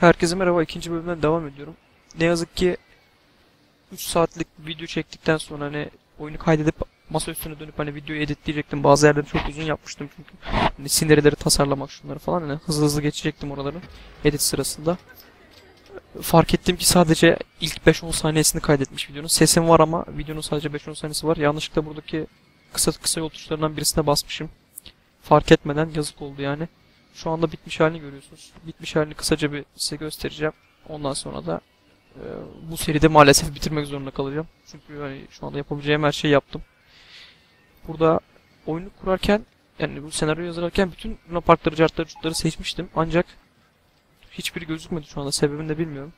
Herkese merhaba. ikinci bölümden devam ediyorum. Ne yazık ki 3 saatlik video çektikten sonra hani oyunu kaydedip masa üstüne dönüp hani videoyu editleyecektim. Bazı yerleri çok uzun yapmıştım çünkü. Hani sinirleri tasarlamak şunları falan hani hızlı hızlı geçecektim oraları edit sırasında. Fark ettim ki sadece ilk 5-10 saniyesini kaydetmiş videonun. Sesim var ama videonun sadece 5-10 saniyesi var. Yanlışlıkla buradaki kısa kısa yol tuşlarından birisine basmışım. Fark etmeden yazık oldu yani. Şu anda bitmiş halini görüyorsunuz. Bitmiş halini kısaca bir size göstereceğim. Ondan sonra da e, bu seride maalesef bitirmek zorunda kalacağım. Çünkü hani şu anda yapabileceğim her şeyi yaptım. Burada oyunu kurarken yani bu senaryoyu yazarken bütün Luna Parkları, cartları, curtları seçmiştim. Ancak hiçbiri gözükmedi şu anda. Sebebini de bilmiyorum.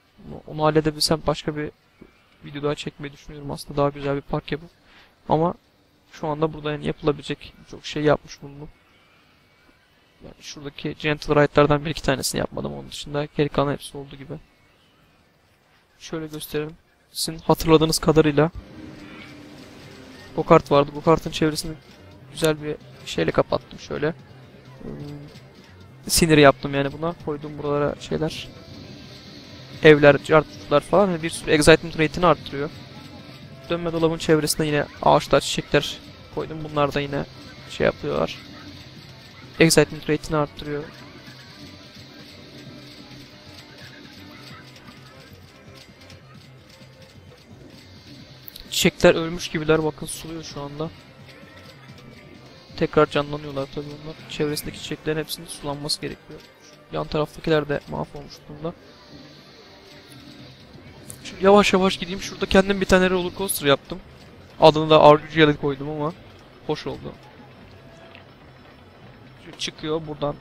Onu halledebilsem başka bir video daha çekmeyi düşünüyorum aslında. Daha güzel bir park yapıp. Ama şu anda burada yani yapılabilecek çok şey yapmış bulundum. Şuradaki Gentle Ride'lardan bir iki tanesini yapmadım. Onun dışında geri kalan hepsi olduğu gibi. Şöyle gösterelim. Sizin hatırladığınız kadarıyla Go-kart vardı. Go-kart'ın çevresini güzel bir şeyle kapattım şöyle. Hmm, Sinir yaptım yani buna. Koydum buralara şeyler. Evler, cartlar falan. Yani bir sürü excitement rate'ini arttırıyor. Dönme dolabın çevresinde yine ağaçlar, çiçekler koydum. Bunlar da yine şey yapıyorlar. Excitement rate'ini arttırıyor. Çiçekler ölmüş gibiler bakın suluyor şu anda. Tekrar canlanıyorlar tabii onlar. Çevresindeki çiçeklerin hepsinin sulanması gerekiyor. Yan taraftakiler de mahvolmuş durumda. Şimdi yavaş yavaş gideyim. Şurada kendim bir tane roller coaster yaptım. Adını da RGG'ye koydum ama hoş oldu. Çıkıyor buradan.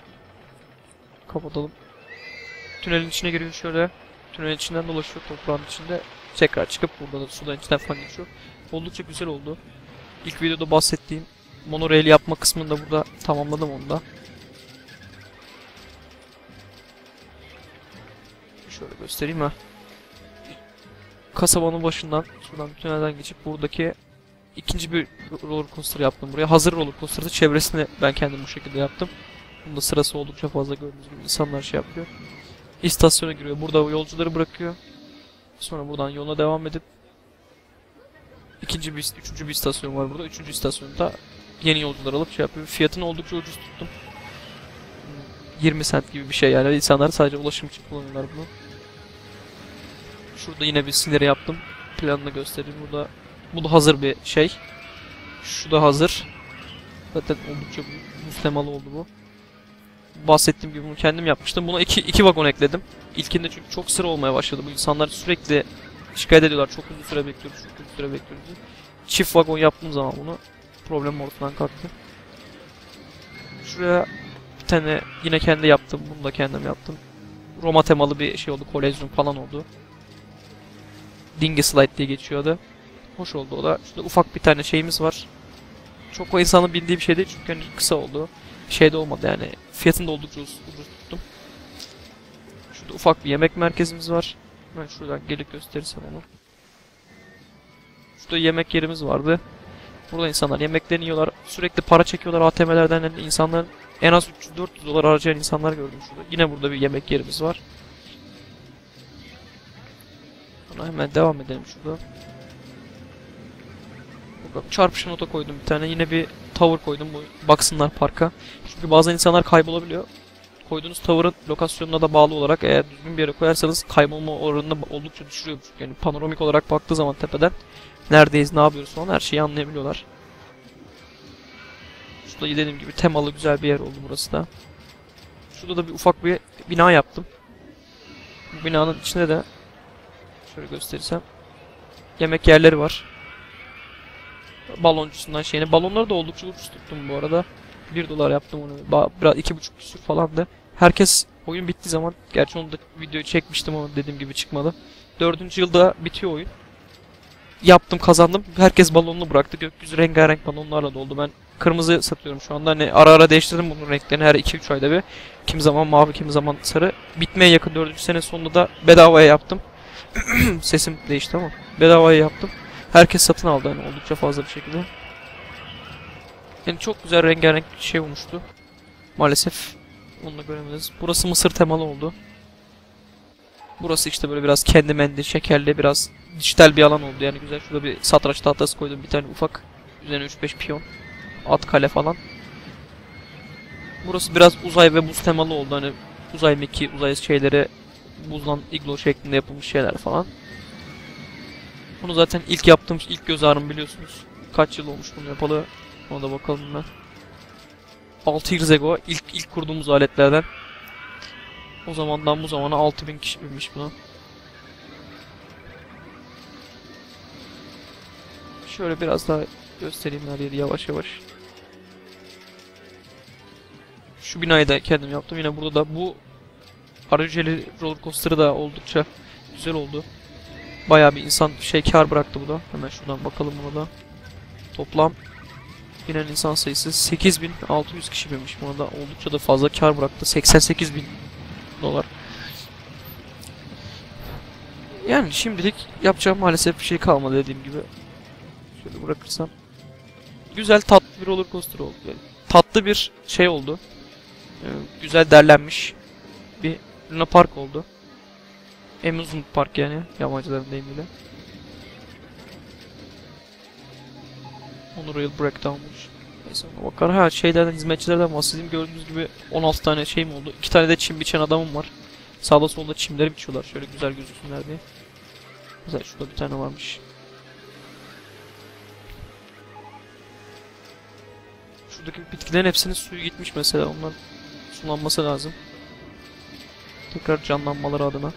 Kapatalım. Tünelin içine giriyor şöyle. Tünelin içinden dolaşıyor toprağın içinde. Tekrar çıkıp burada da sudan içinden falan geçiyor. Oldukça güzel oldu. İlk videoda bahsettiğim monorail yapma kısmını da burada tamamladım onu da. Şöyle göstereyim ha. Kasabanın başından şuradan tünelden geçip buradaki ikinci bir roller coaster yaptım buraya. Hazır roller coaster'da çevresini ben kendim bu şekilde yaptım. Bunda sırası oldukça fazla gördüğünüz gibi insanlar şey yapıyor. İstasyona giriyor. Burada yolcuları bırakıyor. Sonra buradan yoluna devam edip ikinci bir, üçüncü bir istasyon var burada. Üçüncü istasyonda yeni yolcular alıp şey yapıyor. Fiyatını oldukça ucuz tuttum. 20 sent gibi bir şey yani. İnsanlar sadece ulaşım için kullanıyorlar bunu. Şurada yine bir sinir yaptım. Planını göstereyim. Burada bu da hazır bir şey. Şu da hazır. Zaten oldukça müslemalı oldu bu. Bahsettiğim gibi bunu kendim yapmıştım. Buna iki, iki vagon ekledim. İlkinde çünkü çok sıra olmaya başladı. Bu insanlar sürekli şikayet ediyorlar. Çok uzun süre bekliyoruz, çok uzun süre bekliyoruz. Çift vagon yaptığım zaman bunu problem ortadan kalktı. Şuraya bir tane yine kendi yaptım. Bunu da kendim yaptım. Roma temalı bir şey oldu. Kolezyum falan oldu. Dingy Slide diye geçiyordu. Hoş oldu o da. Şurada ufak bir tane şeyimiz var. Çok o insanın bildiği bir şey değil çünkü hani kısa oldu. Şey de olmadı yani. Fiyatını da oldukça ucuz, tuttum. Şurada ufak bir yemek merkezimiz var. Ben şuradan gelip gösterirsem onu. Şurada yemek yerimiz vardı. Burada insanlar yemeklerini yiyorlar. Sürekli para çekiyorlar ATM'lerden. Yani insanların en az 300-400 dolar harcayan insanlar gördüm şurada. Yine burada bir yemek yerimiz var. Sonra hemen devam edelim şurada. Çarpışan oto koydum bir tane. Yine bir tower koydum. Bu baksınlar parka. Çünkü bazen insanlar kaybolabiliyor. Koyduğunuz tower'ın lokasyonuna da bağlı olarak eğer düzgün bir yere koyarsanız kaybolma oranını oldukça düşürüyor. Yani panoramik olarak baktığı zaman tepeden neredeyiz, ne yapıyoruz falan her şeyi anlayabiliyorlar. Şurada dediğim gibi temalı güzel bir yer oldu burası da. Şurada da bir ufak bir bina yaptım. Bu binanın içinde de şöyle gösterirsem yemek yerleri var. Baloncusundan şeyine. Balonları da oldukça ucuz tuttum bu arada. 1 dolar yaptım onu. Biraz 2,5 küsür falandı. Herkes oyun bittiği zaman gerçi onu da videoyu çekmiştim ama dediğim gibi çıkmadı. Dördüncü yılda bitiyor oyun. Yaptım kazandım. Herkes balonunu bıraktı. Gökyüzü rengarenk balonlarla doldu. Ben kırmızı satıyorum şu anda. Hani ara ara değiştirdim bunun renklerini her 2-3 ayda bir. Kim zaman mavi, kim zaman sarı. Bitmeye yakın 4. sene sonunda da bedavaya yaptım. Sesim değişti ama bedavaya yaptım. Herkes satın aldı hani oldukça fazla bir şekilde. Yani çok güzel rengarenk bir şey olmuştu. Maalesef onu da göremediniz. Burası Mısır temalı oldu. Burası işte böyle biraz kendi mendi, şekerli, biraz dijital bir alan oldu. Yani güzel şurada bir satranç tahtası koydum. Bir tane ufak. Üzerine 3-5 piyon. At kale falan. Burası biraz uzay ve buz temalı oldu. Hani uzay meki, uzay şeyleri buzdan iglo şeklinde yapılmış şeyler falan. Bunu zaten ilk yaptığım, ilk göz ağrım biliyorsunuz. Kaç yıl olmuş bunu yapalı. Ona da bakalım ben. 6 years ago ilk, ilk kurduğumuz aletlerden. O zamandan bu zamana 6000 kişi binmiş buna. Şöyle biraz daha göstereyim her yeri yavaş yavaş. Şu binayı da kendim yaptım. Yine burada da bu Araceli roller coaster'ı da oldukça güzel oldu. Bayağı bir insan şey kar bıraktı bu da. Hemen şuradan bakalım buna da. Toplam binen insan sayısı 8600 kişi binmiş buna da. Oldukça da fazla kar bıraktı. 88 bin dolar. Yani şimdilik yapacağım maalesef bir şey kalmadı dediğim gibi. Şöyle bırakırsam. Güzel tatlı bir roller coaster oldu. Yani tatlı bir şey oldu. Ee, güzel derlenmiş bir Luna Park oldu. Amusement Park yani yabancıların deyimiyle. Monorail Breakdown'muş. Neyse ona bakar. Ha şeylerden hizmetçilerden bahsedeyim. Gördüğünüz gibi 16 tane şeyim oldu. 2 tane de çim biçen adamım var. Sağda solda çimleri biçiyorlar. Şöyle güzel gözüksünler diye. Mesela şurada bir tane varmış. Şuradaki bitkilerin hepsinin suyu gitmiş mesela. Onlar sulanması lazım. Tekrar canlanmaları adına.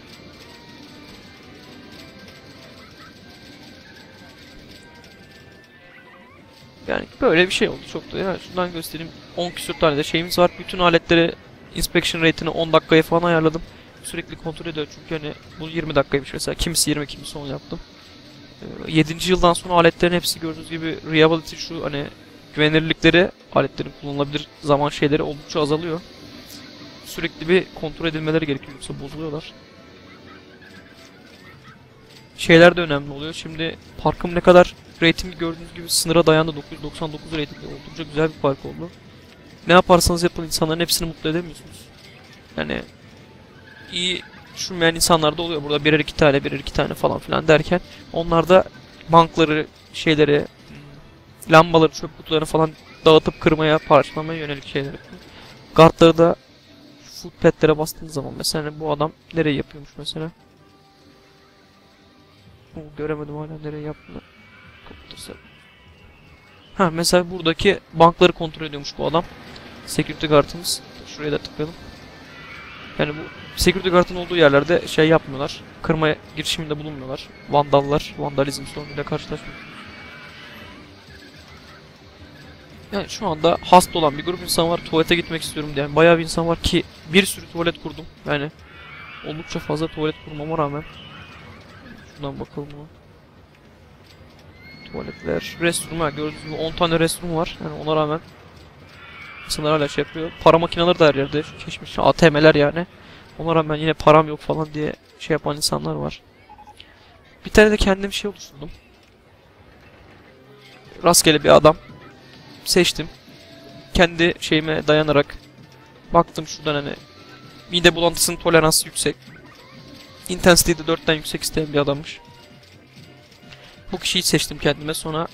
Böyle bir şey oldu çok da ya. Şuradan göstereyim. 10 küsür tane de şeyimiz var. Bütün aletleri inspection rate'ini 10 dakikaya falan ayarladım. Sürekli kontrol ediyor çünkü hani bu 20 dakikaymış mesela. Kimisi 20 kimisi 10 yaptım. 7. yıldan sonra aletlerin hepsi gördüğünüz gibi reliability şu hani güvenilirlikleri aletlerin kullanılabilir zaman şeyleri oldukça azalıyor. Sürekli bir kontrol edilmeleri gerekiyor yoksa bozuluyorlar. Şeyler de önemli oluyor. Şimdi parkım ne kadar ratingi gördüğünüz gibi sınıra dayandı. 999 ratingli oldukça güzel bir park oldu. Ne yaparsanız yapın insanların hepsini mutlu edemiyorsunuz. Yani iyi düşünmeyen insanlar da oluyor. Burada birer iki tane birer iki tane falan filan derken onlar da bankları şeyleri lambaları çöp kutularını falan dağıtıp kırmaya parçalamaya yönelik şeyler yapıyor. Guardları da footpad'lere bastığınız zaman mesela hani bu adam nereye yapıyormuş mesela? Oo, göremedim hala nereye yaptığını. Kapatırsa. Ha mesela buradaki bankları kontrol ediyormuş bu adam. Security guard'ımız. Şuraya da tıklayalım. Yani bu security guard'ın olduğu yerlerde şey yapmıyorlar. Kırma girişiminde bulunmuyorlar. Vandallar, vandalizm sorunuyla karşılaşmıyor. Yani şu anda hasta olan bir grup insan var. Tuvalete gitmek istiyorum diyen bayağı bir insan var ki bir sürü tuvalet kurdum. Yani oldukça fazla tuvalet kurmama rağmen. Şuradan bakalım ona. Tuvaletler, restroom gördüğünüz gibi 10 tane restroom var. Yani ona rağmen insanlar hala şey yapıyor. Para makineleri de her yerde. Şu Geçmiş ATM'ler yani. Ona rağmen yine param yok falan diye şey yapan insanlar var. Bir tane de kendim şey oluşturdum. Rastgele bir adam seçtim. Kendi şeyime dayanarak baktım şuradan hani mide bulantısının toleransı yüksek. Intensity'yi de 4'ten yüksek isteyen bir adammış. Bu kişiyi seçtim kendime sonra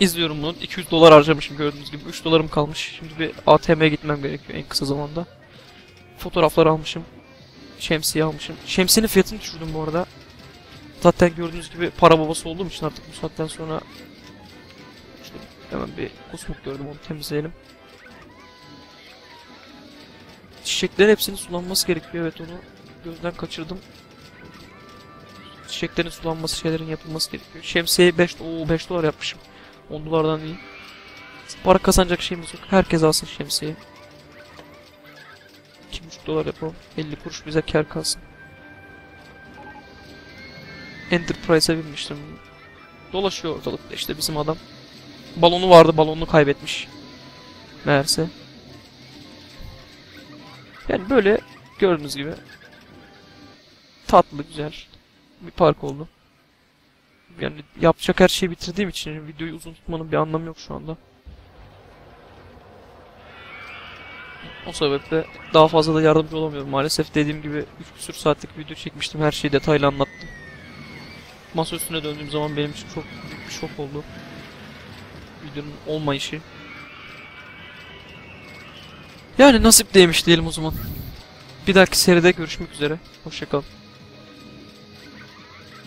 izliyorum bunu. 200 dolar harcamışım gördüğünüz gibi. 3 dolarım kalmış. Şimdi bir ATM'ye gitmem gerekiyor en kısa zamanda. Fotoğraflar almışım. Şemsiye almışım. Şemsiyenin fiyatını düşürdüm bu arada. Zaten gördüğünüz gibi para babası olduğum için artık bu saatten sonra Hemen bir kusmuk gördüm onu temizleyelim. Çiçeklerin hepsinin sulanması gerekiyor evet onu gözden kaçırdım. Çiçeklerin sulanması şeylerin yapılması gerekiyor. Şemsiye 5 Oo 5 dolar yapmışım. 10 dolardan değil. Para kazanacak şeyimiz yok. Herkes alsın şemsiye. 2,5 dolar yapalım. 50 kuruş bize kar kalsın. Enterprise'a binmiştim. Dolaşıyor ortalıkta işte bizim adam. Balonu vardı balonunu kaybetmiş. Meğerse. Yani böyle gördüğünüz gibi tatlı güzel bir park oldu. Yani yapacak her şeyi bitirdiğim için yani videoyu uzun tutmanın bir anlamı yok şu anda. O sebeple daha fazla da yardımcı olamıyorum maalesef. Dediğim gibi 3 küsur saatlik video çekmiştim. Her şeyi detaylı anlattım. Masa üstüne döndüğüm zaman benim için çok büyük bir şok oldu. Videonun olmayışı. Yani nasip değmiş diyelim o zaman. Bir dahaki seride görüşmek üzere. Hoşçakalın.